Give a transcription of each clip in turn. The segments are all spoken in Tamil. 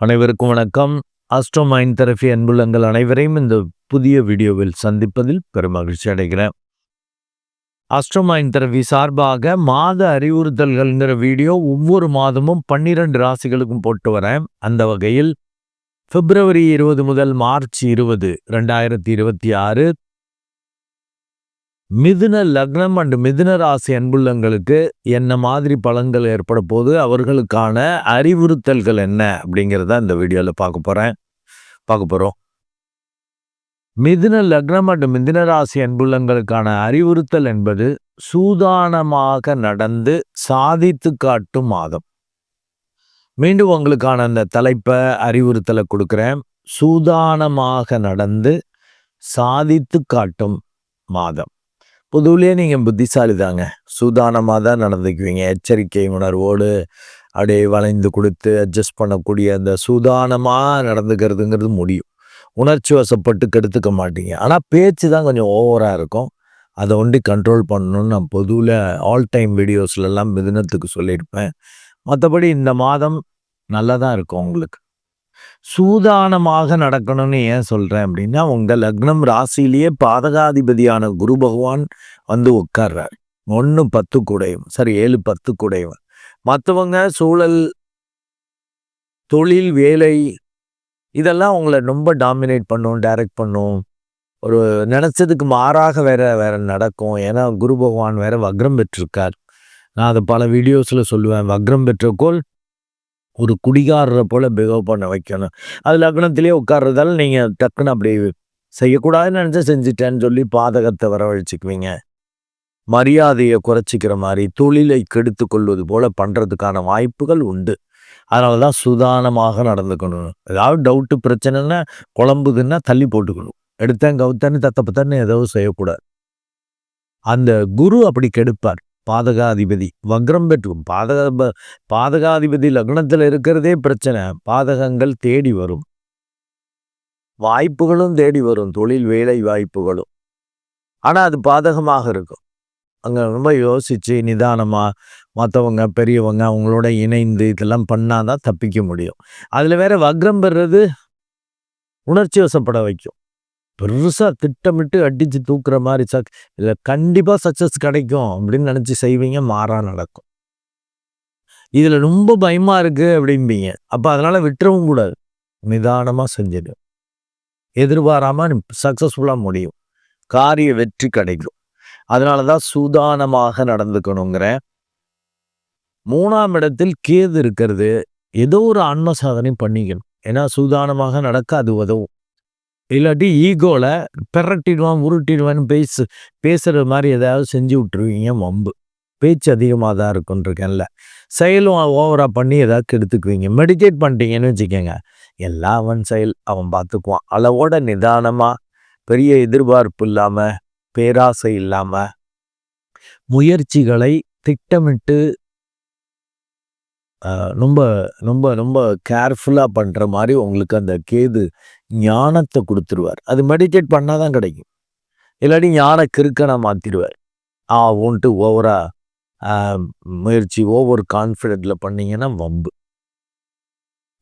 அனைவருக்கும் வணக்கம். அஸ்ட்ரோ மைண்ட் தெரபி அன்புள்ளங்கள் அனைவரையும் இந்த புதிய வீடியோவில் சந்திப்பதில் பெருமகிழ்ச்சி அடைகிறேன். அஸ்ட்ரோ மைண்ட் தெரபி சார்பாக மாத அறிவுறுத்தல்கள்ங்கிற வீடியோ ஒவ்வொரு மாதமும் பன்னிரண்டு ராசிகளுக்கும் போட்டு வரேன். அந்த வகையில் பிப்ரவரி இருபது முதல் மார்ச் இருபது ரெண்டாயிரத்தி இருபத்தி ஆறு மிதுன லக்னம் அண்ட் மிதுன ராசி அன்புள்ளங்களுக்கு என்ன மாதிரி பலன்கள் ஏற்பட போது அவர்களுக்கான அறிவுறுத்தல்கள் என்ன? அப்படிங்கிறத இந்த வீடியோவில் பார்க்க போகிறேன் பார்க்க போகிறோம் மிதுன லக்னம் அண்ட் மிதுன ராசி அன்புள்ளங்களுக்கான அறிவுறுத்தல் என்பது சூதானமாக நடந்து சாதித்து காட்டும் மாதம். மீண்டும் உங்களுக்கான அந்த தலைப்பை அறிவுறுத்தலை கொடுக்குறேன். சூதானமாக நடந்து சாதித்து காட்டும் மாதம். பொதுவிலே நீங்கள் புத்திசாலி தாங்க சூதானமாக தான் நடந்துக்குவீங்க. எச்சரிக்கை உணர்வோடு அப்படியே வளைந்து கொடுத்து அட்ஜஸ்ட் பண்ணக்கூடிய அந்த சூதானமாக நடந்துக்கிறதுங்கிறது முடியும். உணர்ச்சி வசப்பட்டு கெடுத்துக்க மாட்டீங்க. ஆனால் பேச்சு தான் கொஞ்சம் ஓவராக இருக்கும். அதை ஒண்டி கண்ட்ரோல் பண்ணணும்னு நான் பொதுவில் ஆல் டைம் வீடியோஸ்லலாம் மிதினத்துக்கு சொல்லியிருப்பேன். மற்றபடி இந்த மாதம் நல்லா தான் இருக்கும் உங்களுக்கு. சூதானமாக நடக்கணும்னு ஏன் சொல்கிறேன் அப்படின்னா உங்கள் லக்னம் ராசியிலேயே பாதகாதிபதியான குரு பகவான் வந்து உட்கார்றார். ஒன்று பத்து குடையும் சரி ஏழு பத்து குடையும். மற்றவங்க சூழல் தொழில் வேலை இதெல்லாம் உங்களை ரொம்ப டாமினேட் பண்ணும் டைரக்ட் பண்ணும். ஒரு நினச்சதுக்கு மாறாக வேற வேற நடக்கும். ஏன்னா குரு பகவான் வேற வக்ரம் பெற்றிருக்கார். நான் அதை பல வீடியோஸில் சொல்லுவேன். வக்ரம் பெற்ற கோல் ஒரு குடிகாரரை போல் பிஹேவ் பண்ண வைக்கணும். அது லக்னத்திலே உட்கார்றதால நீங்கள் டக்குன்னு அப்படி செய்யக்கூடாதுன்னு நினச்சா செஞ்சுட்டேன்னு சொல்லி பாதகத்தை வரவழைச்சிக்குவீங்க. மரியாதையை குறைச்சிக்கிற மாதிரி தொழிலை கெடுத்து கொள்வது போல் பண்ணுறதுக்கான வாய்ப்புகள் உண்டு. அதனால தான் சுதானமாக நடந்துக்கணும். ஏதாவது டவுட்டு பிரச்சனைன்னா குழம்புதுன்னா தள்ளி போட்டுக்கணும். எடுத்தேன் கவுத்தன்னு தத்தப்பத்தன்னு ஏதோ செய்யக்கூடாது. அந்த குரு அப்படி கெடுப்பார். பாதகாதிபதி. வக்ரம் பெற்றும். பாதக பாதகாதிபதி லக்னத்தில் இருக்கிறதே பிரச்சனை. பாதகங்கள் தேடி வரும். வாய்ப்புகளும் தேடி வரும். தொழில் வேலை வாய்ப்புகளும். ஆனால் அது பாதகமாக இருக்கும். அங்கே ரொம்ப யோசித்து நிதானமாக மற்றவங்க பெரியவங்க அவங்களோட இணைந்து இதெல்லாம் பண்ணால் தான் தப்பிக்க முடியும். அதில் வேற வக்ரம் பெறுறது உணர்ச்சி வசப்பட வைக்கும். பெருசாக திட்டமிட்டு அடித்து தூக்குற மாதிரி சக் இல்லை கண்டிப்பாக சக்ஸஸ் கிடைக்கும் அப்படின்னு நினச்சி செய்வீங்க மாறாக நடக்கும். இதில் ரொம்ப பயமாக இருக்குது அப்படிம்பீங்க. அப்போ அதனால் விட்டுறவும் கூடாது. நிதானமாக செஞ்சிடு. எதிர்பாராமல் சக்ஸஸ்ஃபுல்லாக முடியும். காரிய வெற்றி கிடைக்கும். அதனால தான் சூதானமாக நடந்துக்கணுங்கிற. மூணாம் இடத்தில் கேது இருக்கிறது. ஏதோ ஒரு அன்ன சாதனை பண்ணிக்கணும். ஏன்னா சூதானமாக நடக்க அது உதவும். இல்லாட்டி ஈகோவில் பெரட்டிடுவான் உருட்டிடுவான்னு பேசு பேசுகிற மாதிரி ஏதாவது செஞ்சு விட்டுருவீங்க வம்பு. பேச்சு அதிகமாக தான் இருக்குன்றிருக்கேன்ல செயலும் ஓவராக பண்ணி ஏதாவது கெடுத்துக்குவீங்க. மெடிடேட் பண்ணிட்டீங்கன்னு வச்சுக்கோங்க. எல்லா அவன் செயல் அவன் பார்த்துக்குவான் அளவோட நிதானமாக பெரிய எதிர்பார்ப்பு இல்லாமல் பேராசை இல்லாமல் முயற்சிகளை திட்டமிட்டு ரொம்ப ரொம்ப ரொம்ப கேர்ஃபுல்லாக பண்ணுற மாதிரி உங்களுக்கு அந்த கேது ஞானத்தை கொடுத்துருவார். அது மெடிடேட் பண்ணால் தான் கிடைக்கும். இல்லாட்டி ஞான கிறுக்கனை மாற்றிடுவார் ஆ ஒன்ட்டு ஓவராக முயற்சி ஓவர் கான்ஃபிடென்ட்டில் பண்ணீங்கன்னா வம்பு.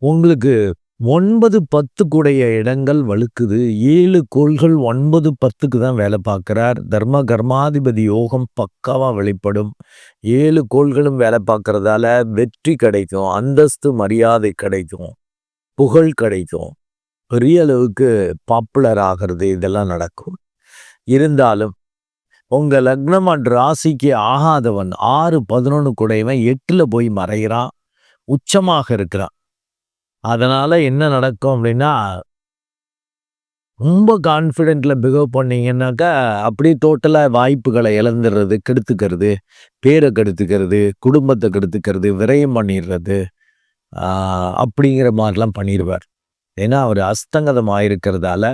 உங்களுக்கு ஒன்பது பத்துக்குடைய இடங்கள் வழுக்குது. ஏழு கோள்கள் ஒன்பது பத்துக்கு தான் வேலை பார்க்குறார். தர்ம கர்மாதிபதி யோகம் பக்காவாக வெளிப்படும். ஏழு கோள்களும் வேலை பார்க்குறதால வெற்றி கிடைக்கும் அந்தஸ்து மரியாதை கிடைக்கும் புகழ் கிடைக்கும். பெரிய அளவுக்கு பாப்புலர் ஆகிறது இதெல்லாம் நடக்கும். இருந்தாலும் உங்கள் லக்னம் அண்ட் ராசிக்கு ஆகாதவன் ஆறு பதினொன்று கூடையவன் எட்டில் போய் மறைகிறான் உச்சமாக இருக்கிறான். அதனால் என்ன நடக்கும் அப்படின்னா ரொம்ப கான்ஃபிடென்ட்டில் பிஹேவ் பண்ணீங்கன்னாக்கா அப்படியே டோட்டலாக வாய்ப்புகளை இழந்துடுறது கெடுத்துக்கிறது பேரை கெடுத்துக்கிறது குடும்பத்தை கெடுத்துக்கிறது விரயம் பண்ணிடுறது அப்படிங்கிற மாதிரிலாம் பண்ணிடுவார் ஏன்னா அவர் அஸ்தங்கதம் ஆயிருக்கிறதால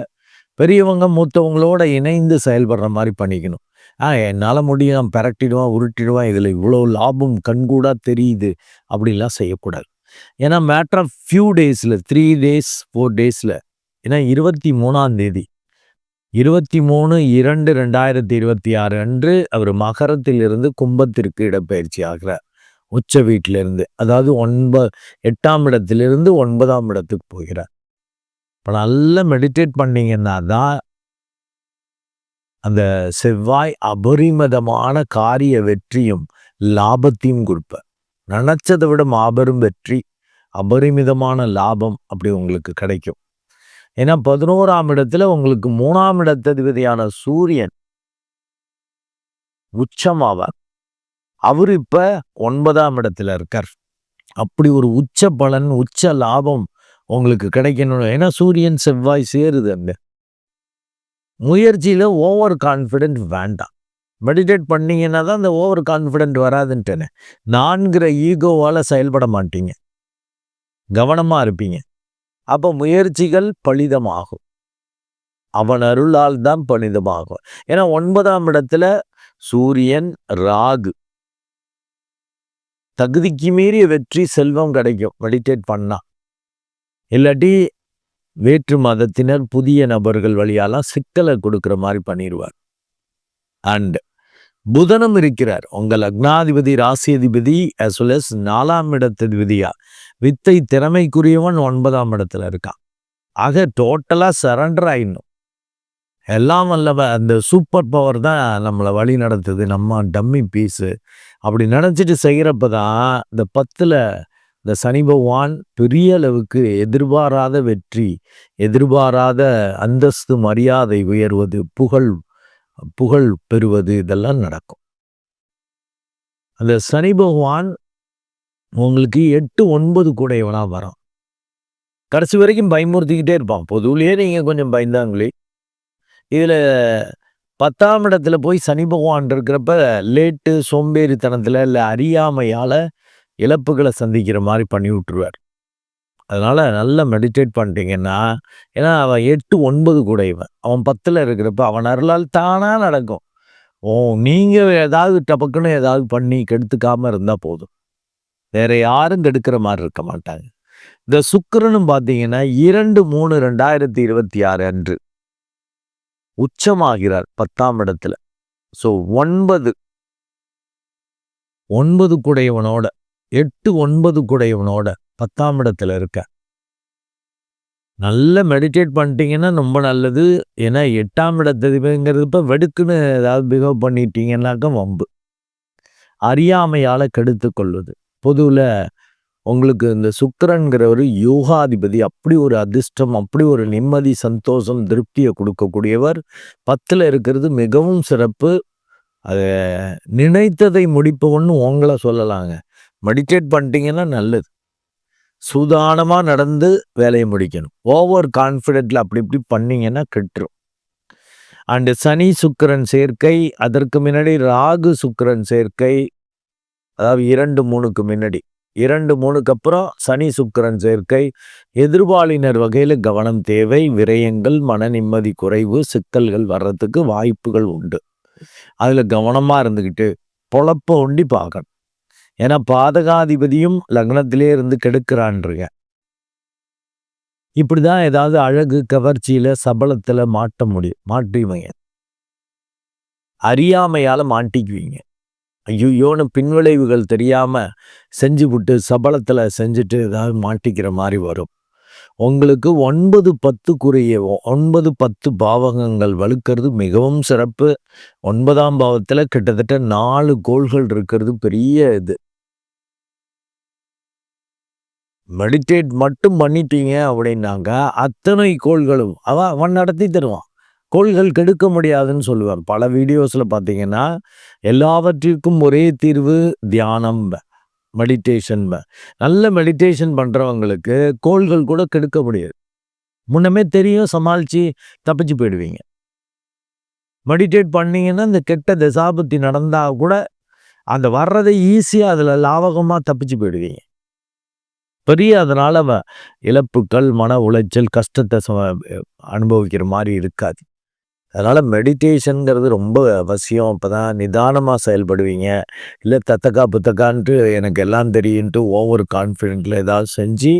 பெரியவங்க மூத்தவங்களோட இணைந்து செயல்படுற மாதிரி பண்ணிக்கணும். ஆ என்னால் முடியும் பிரட்டிடுவான் உருட்டிடுவான் இதில் இவ்வளோ லாபம் கண்கூடாக தெரியுது அப்படின்லாம் செய்யக்கூடாது. ஏன்னா மேட்ரு ஆஃப் ஃபியூ டேஸில் த்ரீ டேஸ் ஃபோர் டேஸில் ஏன்னா இருபத்தி மூணாம் தேதி. இருபத்தி மூணு இரண்டு ரெண்டாயிரத்தி இருபத்தி ஆறு அன்று அவர் மகரத்திலிருந்து கும்பத்திற்கு இடப்பெயர்ச்சி ஆகிறார். உச்ச வீட்டிலிருந்து அதாவது ஒன்ப எட்டாம் இடத்திலிருந்து ஒன்பதாம் இடத்துக்கு போகிறார். இப்போ நல்லா மெடிடேட் பண்ணீங்கன்னா தான் அந்த செவ்வாய் அபரிமிதமான காரிய வெற்றியும் லாபத்தையும் கொடுப்பேன் நினச்சதை விட மாபெரும் வெற்றி அபரிமிதமான லாபம் அப்படி உங்களுக்கு கிடைக்கும். ஏன்னா பதினோராம் இடத்துல உங்களுக்கு மூணாம் இடத்ததிபதியான சூரியன் உச்சமாவார். அவர் இப்போ ஒன்பதாம் இடத்துல இருக்கார். அப்படி ஒரு உச்ச பலன் உச்ச லாபம் உங்களுக்கு கிடைக்கணும். ஏன்னா சூரியன் செவ்வாய் சேருது அங்க. முயற்சியில் ஓவர் கான்ஃபிடென்ட் வேண்டாம். மெடிடேட் பண்ணீங்கன்னா தான் அந்த ஓவர் கான்ஃபிடென்ட் வராதுன்ட்டேனே. நான்கிற ஈகோவால் செயல்பட மாட்டீங்க. கவனமாக இருப்பீங்க. அப்போ முயற்சிகள் பலிதமாகும். அவன் அருளால் தான் பலிதமாகும். ஏன்னா ஒன்பதாம் இடத்துல சூரியன் ராகு. தகுதிக்கு மீறிய வெற்றி செல்வம் கிடைக்கும். மெடிடேட் பண்ணால் இல்லாட்டி வேற்று மதத்தினர் புதிய நபர்கள் வழியாலாம் சிக்கலை கொடுக்குற மாதிரி பண்ணிடுவார் அண்டு புதனும் இருக்கிறார். உங்கள் அக்னாதிபதி ராசியதிபதி அஸ் வெல் எஸ் நாலாம் இடத்ததிபதியா? வித்தை திறமைக்குரியவன் ஒன்பதாம் இடத்துல இருக்கான். ஆக டோட்டலாக சரண்டர் ஆயிடணும். எல்லாம் வல்லவ அந்த சூப்பர் பவர் தான் நம்மளை வழி நடத்துது. நம்ம டம்மி பீஸு அப்படி நினச்சிட்டு செய்கிறப்ப தான் இந்த பத்தில் இந்த சனி பகவான் பெரிய அளவுக்கு எதிர்பாராத வெற்றி எதிர்பாராத அந்தஸ்து மரியாதை உயர்வது புகழ் புகழ் பெறுவது இதெல்லாம் நடக்கும். அந்த சனி பகவான் உங்களுக்கு எட்டு ஒன்பது கூட இவனாக வரும் கடைசி வரைக்கும் பயமுறுத்திக்கிட்டே இருப்பான். பொதுவிலேயே நீங்கள் கொஞ்சம் பயந்தாங்களே. இதில் பத்தாம் இடத்துல போய் சனி பகவான் இருக்கிறப்ப லேட்டு சோம்பேறித்தனத்தில் இல்லை அறியாமையால் இழப்புகளை சந்திக்கிற மாதிரி பண்ணி விட்டுருவார். அதனால் நல்லா மெடிடேட் பண்ணிட்டீங்கன்னா ஏன்னா அவன் எட்டு ஒன்பது கூட இவன். அவன் பத்தில் இருக்கிறப்ப அவன் அருளால் தானாக நடக்கும். ஓ நீங்கள் ஏதாவது டபக்குன்னு ஏதாவது பண்ணி கெடுத்துக்காமல் இருந்தால் போதும். வேற யாரும் கெடுக்கிற மாதிரி இருக்க மாட்டாங்க. இந்த சுக்கரனும் பார்த்தீங்கன்னா இரண்டு மூணு ரெண்டாயிரத்தி இருபத்தி ஆறு அன்று உச்சமாகிறார் பத்தாம் இடத்துல. ஸோ ஒன்பது. ஒன்பது குடையவனோட எட்டு ஒன்பது குடையவனோட பத்தாம் இடத்துல இருக்க. நல்ல மெடிடேட் பண்ணிட்டீங்கன்னா ரொம்ப நல்லது. ஏன்னா எட்டாம் இடத்துங்கிறது இப்போ வெடுக்குன்னு ஏதாவது பிஹேவ் பண்ணிட்டீங்கன்னாக்க வம்பு. அறியாமையால் கெடுத்து கொள்வது. பொதுவில் உங்களுக்கு இந்த சுக்கரன்கிற ஒரு யோகாதிபதி அப்படி ஒரு அதிர்ஷ்டம் அப்படி ஒரு நிம்மதி சந்தோஷம் திருப்தியை கொடுக்கக்கூடியவர். பத்தில் இருக்கிறது மிகவும் சிறப்பு. அதை நினைத்ததை முடிப்பவன்னு உங்களை சொல்லலாங்க. மெடிடேட் பண்ணிட்டீங்கன்னா நல்லது. சூதானமாக நடந்து வேலையை முடிக்கணும். ஓவர் கான்ஃபிடென்ட்ல அப்படி இப்படி பண்ணீங்கன்னா கெட்டுரும். அண்டு சனி சுக்கரன் சேர்க்கை அதற்கு முன்னாடி ராகு சுக்கரன் சேர்க்கை அதாவது இரண்டு மூணுக்கு முன்னாடி. இரண்டு மூணுக்கு அப்புறம் சனி சுக்கரன் சேர்க்கை எதிர்பாலினர் வகையில் கவனம் தேவை விரயங்கள் மன நிம்மதி குறைவு சிக்கல்கள் வர்றதுக்கு வாய்ப்புகள் உண்டு. அதில் கவனமாக இருந்துக்கிட்டு பொழப்ப ஒண்டி பார்க்கணும். ஏன்னா பாதகாதிபதியும் லக்னத்திலே இருந்து கெடுக்கிறான்றீங்க இப்படிதான் ஏதாவது அழகு கவர்ச்சியில் சபலத்தில் மாட்ட முடியும் மாட்டுவீங்க அறியாமையால் மாட்டிக்குவீங்க. ஐயோன்னு பின்விளைவுகள் தெரியாமல் செஞ்சு விட்டு சபலத்தில் செஞ்சுட்டு ஏதாவது மாட்டிக்கிற மாதிரி வரும். உங்களுக்கு ஒன்பது பத்துக்குரிய ஒன்பது பத்து பாவகங்கள் வலுக்கிறது மிகவும் சிறப்பு. ஒன்பதாம் பாவத்தில் கிட்டத்தட்ட நாலு கோள்கள் இருக்கிறது பெரிய இது. மெடிடேட் மட்டும் பண்ணிட்டீங்க அப்படின்னாங்க அத்தனை கோள்களும் அவன் அவன் நடத்தி தருவான். கோள்கள் கெடுக்க முடியாதுன்னு சொல்லுவான் பல வீடியோஸில் பார்த்தீங்கன்னா எல்லாவற்றிற்கும் ஒரே தீர்வு தியானம். மெடிடேஷன் நல்ல மெடிடேஷன் பண்ணுறவங்களுக்கு கோள்கள் கூட கெடுக்க முடியாது. முன்னமே தெரியும் சமாளித்து தப்பிச்சு போயிடுவீங்க. மெடிடேட் பண்ணிங்கன்னா இந்த கெட்ட தசாபத்தி நடந்தால் கூட அந்த வர்றதை ஈஸியாக அதில் லாவகமாக தப்பிச்சு போயிடுவீங்க. பெரிய அதனால் இழப்புக்கள் மன உளைச்சல் கஷ்டத்தை அனுபவிக்கிற மாதிரி இருக்காது. அதனால் மெடிடேஷனுங்கிறது ரொம்ப அவசியம். அப்போ தான் நிதானமாக செயல்படுவீங்க. இல்லை தத்தக்கா புத்தக்கான்ட்டு எனக்கு எல்லாம் தெரியுன்ட்டு ஓவர் கான்ஃபிடென்ட்டில் ஏதாவது செஞ்சு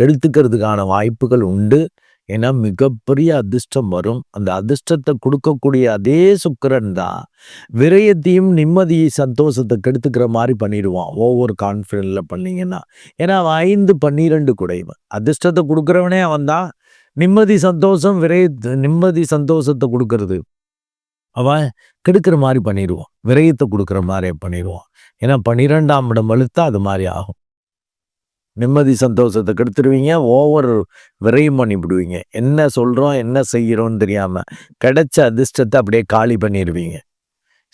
கெடுத்துக்கிறதுக்கான வாய்ப்புகள் உண்டு. ஏன்னா மிகப்பெரிய அதிர்ஷ்டம் வரும். அந்த அதிர்ஷ்டத்தை கொடுக்கக்கூடிய அதே சுக்கிரன் தான் விரயத்தையும் நிம்மதி சந்தோஷத்தை கெடுத்துக்கிற மாதிரி பண்ணிடுவான். ஒவ்வொரு கான்ஃபிடென்ட்டில் பண்ணீங்கன்னா. ஏன்னா அவன் ஐந்து பன்னிரெண்டு குடைவன். அதிர்ஷ்டத்தை கொடுக்குறவனே அவன் தான் நிம்மதி சந்தோஷம் விரை நிம்மதி சந்தோஷத்தை கொடுக்கறது. அவன் கெடுக்கிற மாதிரி பண்ணிடுவான் விரயத்தை கொடுக்குற மாதிரி பண்ணிடுவான் ஏன்னா பன்னிரெண்டாம் இடம் வலுத்தா அது மாதிரி ஆகும். நிம்மதி சந்தோஷத்தை கெடுத்துருவீங்க. ஓவர் விரையும் பண்ணிவிடுவீங்க. என்ன சொல்கிறோம் என்ன செய்கிறோன்னு தெரியாமல் கிடைச்ச அதிர்ஷ்டத்தை அப்படியே காலி பண்ணிடுவீங்க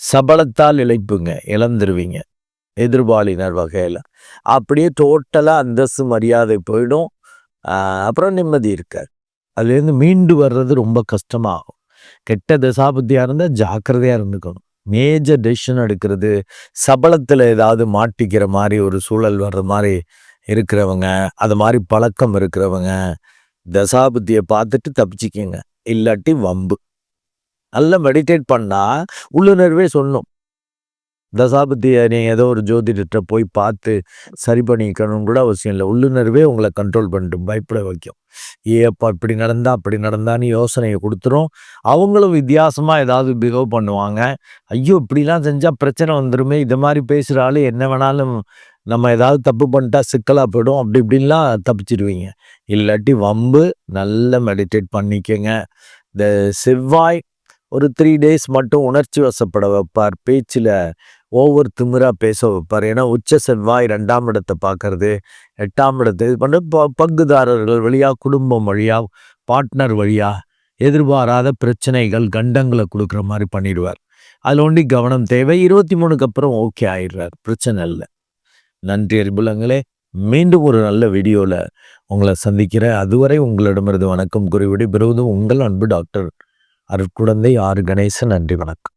சபலத்தால் இழைப்புங்க இழந்துருவீங்க. எதிர்பாலினர் வகையில். அப்படியே டோட்டலாக அந்தஸ்து மரியாதை போயிடும். அப்புறம் நிம்மதி இருக்காது. அதுலேருந்து மீண்டு வர்றது ரொம்ப கஷ்டமாகும். கெட்ட தசாபுத்தியாக இருந்தால் ஜாக்கிரதையாக இருந்துக்கணும். மேஜர் டெசிஷன் எடுக்கிறது சபலத்தில் ஏதாவது மாட்டிக்கிற மாதிரி ஒரு சூழல் வர்ற மாதிரி இருக்கிறவங்க அது மாதிரி பழக்கம் இருக்கிறவங்க தசாபுத்தியை பார்த்துட்டு தப்பிச்சிக்கங்க. இல்லாட்டி வம்பு. நல்லா மெடிடேட் பண்ணால் உள்ளுணர்வே சொல்லணும். தசாபத்தியை நீங்கள் ஏதோ ஒரு ஜோதிடத்தை போய் பார்த்து சரி பண்ணிக்கணும் கூட அவசியம் இல்லை. உள்ளுணர்வே உங்களை கண்ட்ரோல் பண்ணிட்டு பயப்பட வைக்கும். ஏப்பா இப்படி நடந்தா அப்படி நடந்தான்னு யோசனையை கொடுத்துரும். அவங்களும் வித்தியாசமாக ஏதாவது பிஹேவ் பண்ணுவாங்க. ஐயோ இப்படிலாம் செஞ்சால் பிரச்சனை வந்துருமே. இது மாதிரி பேசுகிற என்ன வேணாலும் நம்ம ஏதாவது தப்பு பண்ணிட்டா சிக்கலாக போயிடும். அப்படி இப்படின்லாம் தப்பிச்சிடுவீங்க இல்லாட்டி வம்பு நல்லா மெடிடேட் பண்ணிக்கங்க. இந்த செவ்வாய் ஒரு த்ரீ டேஸ் மட்டும் உணர்ச்சி வசப்பட வைப்பார். பேச்சில் ஓவர் திமிராக பேச வைப்பார். ஏன்னா உச்ச செவ்வாய் ரெண்டாம் இடத்தை பார்க்கறது எட்டாம் இடத்தை இது பண்ண ப பங்குதாரர்கள் வழியாக குடும்பம் வழியாக பார்ட்னர் வழியாக எதிர்பாராத பிரச்சனைகள் கண்டங்களை கொடுக்குற மாதிரி பண்ணிடுவார். அதில் ஒண்டி கவனம் தேவை. இருபத்தி மூணுக்கு அப்புறம் ஓகே ஆயிடுறார். பிரச்சனை இல்லை. நன்றி அறிபுலங்களே மீண்டும் ஒரு நல்ல வீடியோவில் உங்களை சந்திக்கிறேன். அதுவரை உங்களிடமிருந்து வணக்கம் குறிவிடி. பெறுவது உங்கள் அன்பு டாக்டர் அருட்குழந்தை ஆறு கணேசன். நன்றி வணக்கம்.